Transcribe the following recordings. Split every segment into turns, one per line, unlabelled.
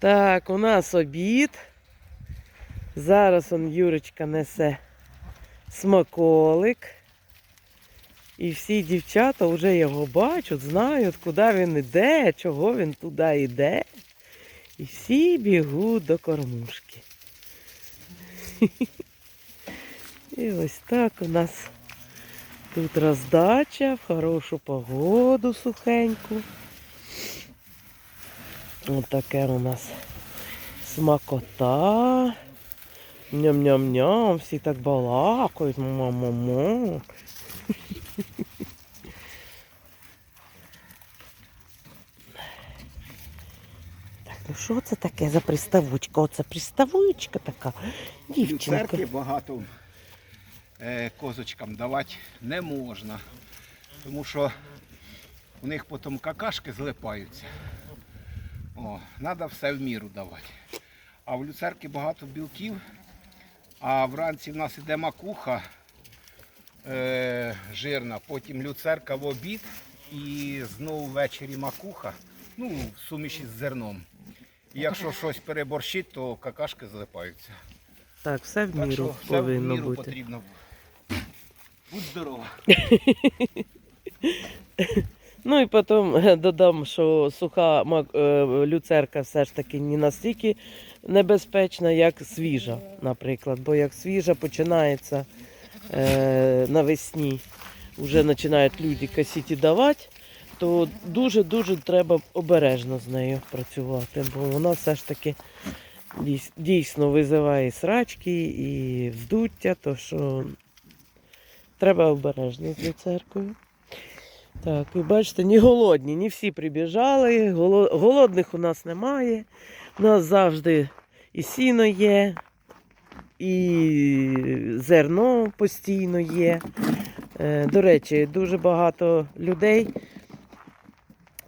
Так, у нас обід. Зараз он Юрочка несе смаколик. І всі дівчата вже його бачать, знають, куди він іде, чого він туди йде. І всі бігуть до кормушки. І ось так у нас тут роздача в хорошу погоду сухеньку. Ось таке у нас смакота. Ням-ням-ням, всі так балакають. Ма-ма-ма. Ну що це таке за приставучка? Оце приставучка така. Дівчинка.
Люцерки багато е, козочкам давати не можна, тому що у них потім какашки злипаються. О, треба все в міру давати. А в люцерки багато білків, а вранці в нас іде макуха е, жирна, потім люцерка в обід і знову ввечері макуха, ну, в суміші з зерном. І якщо щось переборщить, то какашки злипаються.
Так, все в
Так
міру
що все в
повинно
міру
бути.
потрібно. Будь здорова.
Ну і потім е, додам, що суха е, люцерка все ж таки не настільки небезпечна, як свіжа, наприклад. Бо як свіжа починається е, навесні, вже починають люди косити давати, то дуже-дуже треба обережно з нею працювати, бо вона все ж таки дійсно визиває срачки і вздуття, то що треба обережно з люцеркою. Так, ви бачите, не голодні, не всі прибіжали, голодних у нас немає. У нас завжди і сіно є, і зерно постійно є. Е, До речі, дуже багато людей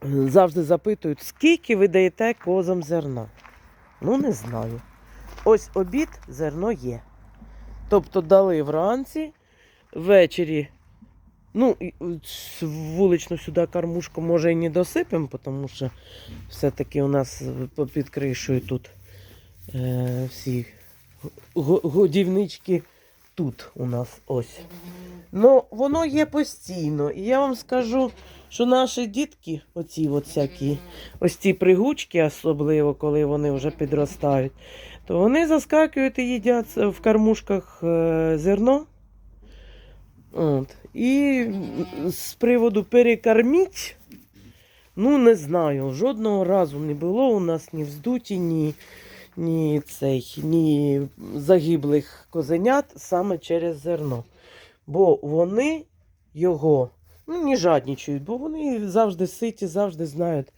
завжди запитують, скільки ви даєте козам зерна. Ну, не знаю. Ось обід зерно є. Тобто дали вранці, ввечері Ну, е, вуличну сюди кормушку може і не досипемо, тому що все-таки у нас під кришею тут е, всі годівнички тут у нас ось. Ну, воно є постійно. І я вам скажу, що наші дітки, оці от всякі, ось ці пригучки, особливо, коли вони вже підростають, то вони заскакують і їдять в кормушках е, зерно. От. І з приводу перекорміть, ну не знаю, жодного разу не було у нас ні вздуті, ні, ні, цей, ні загиблих козенят саме через зерно. Бо вони його ну, не жаднічують, бо вони завжди ситі, завжди знають,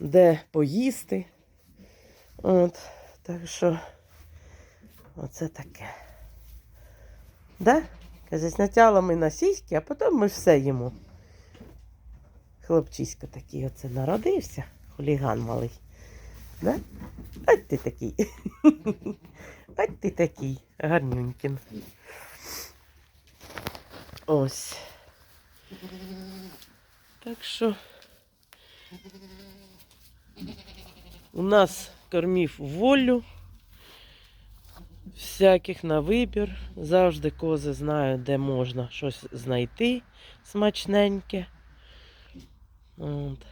де поїсти. От. Так що оце таке. Да? Каже, спочатку ми на сіськи, а потім ми все їмо. Хлопчисько такий оце народився, хуліган малий. Да? Ось ти такий. Ось ти такий, гарнюнькін. Ось. Так що у нас кормів волю всяких на вибір. Завжди кози знають, де можна щось знайти смачненьке. От.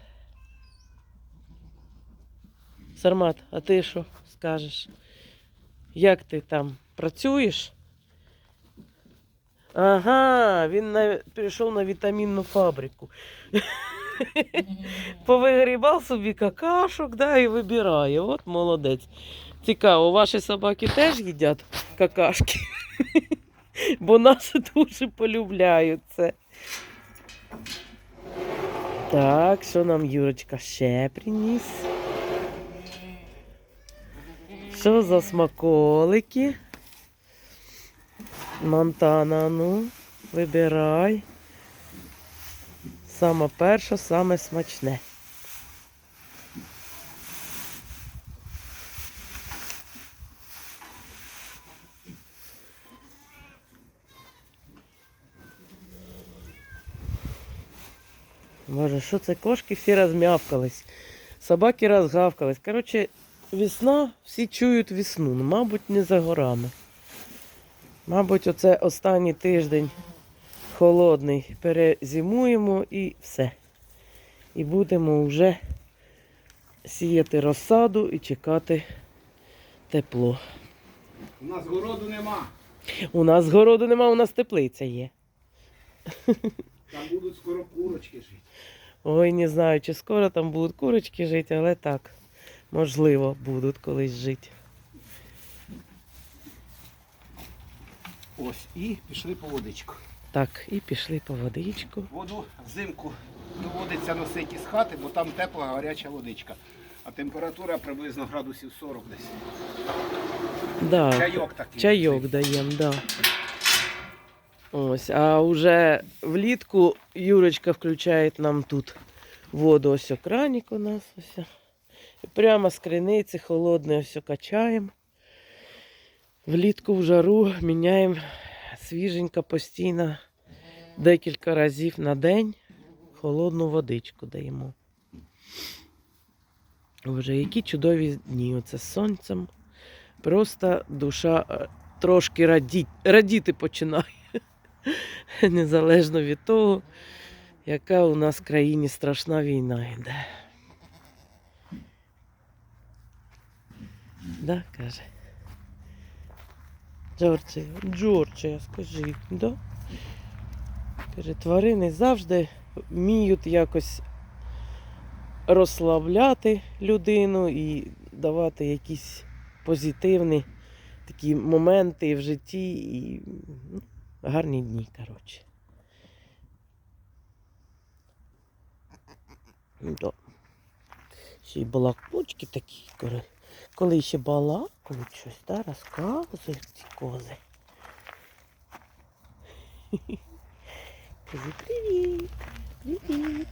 Сармат, а ти що скажеш? Як ти там працюєш? Ага, він на, прийшов на вітамінну фабрику. Повигрібав собі какашок, да, і вибирає. От молодець. Цікаво, ваші собаки теж їдять какашки? Бо наші дуже полюбляють це. Так, що нам Юрочка ще приніс? Що за смаколики? Монтана, ну, вибирай. Саме перше, саме смачне. Боже, що це кошки всі розм'явкались, собаки розгавкались. Коротше, весна, всі чують весну. Ну, мабуть, не за горами. Мабуть, оце останній тиждень холодний. Перезимуємо і все. І будемо вже сіяти розсаду і чекати тепло.
У нас городу нема.
У нас городу нема, у нас теплиця є.
Там будуть скоро курочки жити.
Ой, не знаю, чи скоро там будуть курочки жити, але так, можливо, будуть колись жити.
Ось, і пішли по водичку.
Так, і пішли по водичку.
Воду взимку доводиться носити із хати, бо там тепла гаряча водичка. А температура приблизно градусів 40 десь.
Да.
Чайок такий.
Чайок даємо, да. Ось, а вже влітку Юрочка включає нам тут воду, ось краник у нас ось. Прямо з криниці холодне ось качаємо. Влітку в жару міняємо свіженько постійно декілька разів на день холодну водичку даємо. Вже які чудові дні. Оце з сонцем. Просто душа е, трошки раді... радіти починає. Незалежно від того, яка у нас в країні страшна війна йде. Да, каже. Джорджія, Джорджія, скажи, да? Каже, тварини завжди вміють якось розслабляти людину і давати якісь позитивні такі моменти в житті і ну, гарні дні, коротше. Да. Ще й балакучки такі, коли, ще балакають щось, да, розказують ці кози. Кажи привіт, привіт,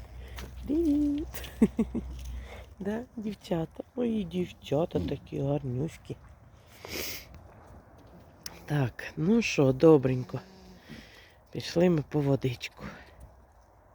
привіт. Да, дівчата, мої дівчата такі гарнюські. Так, ну що, добренько. Пішли ми по водичку.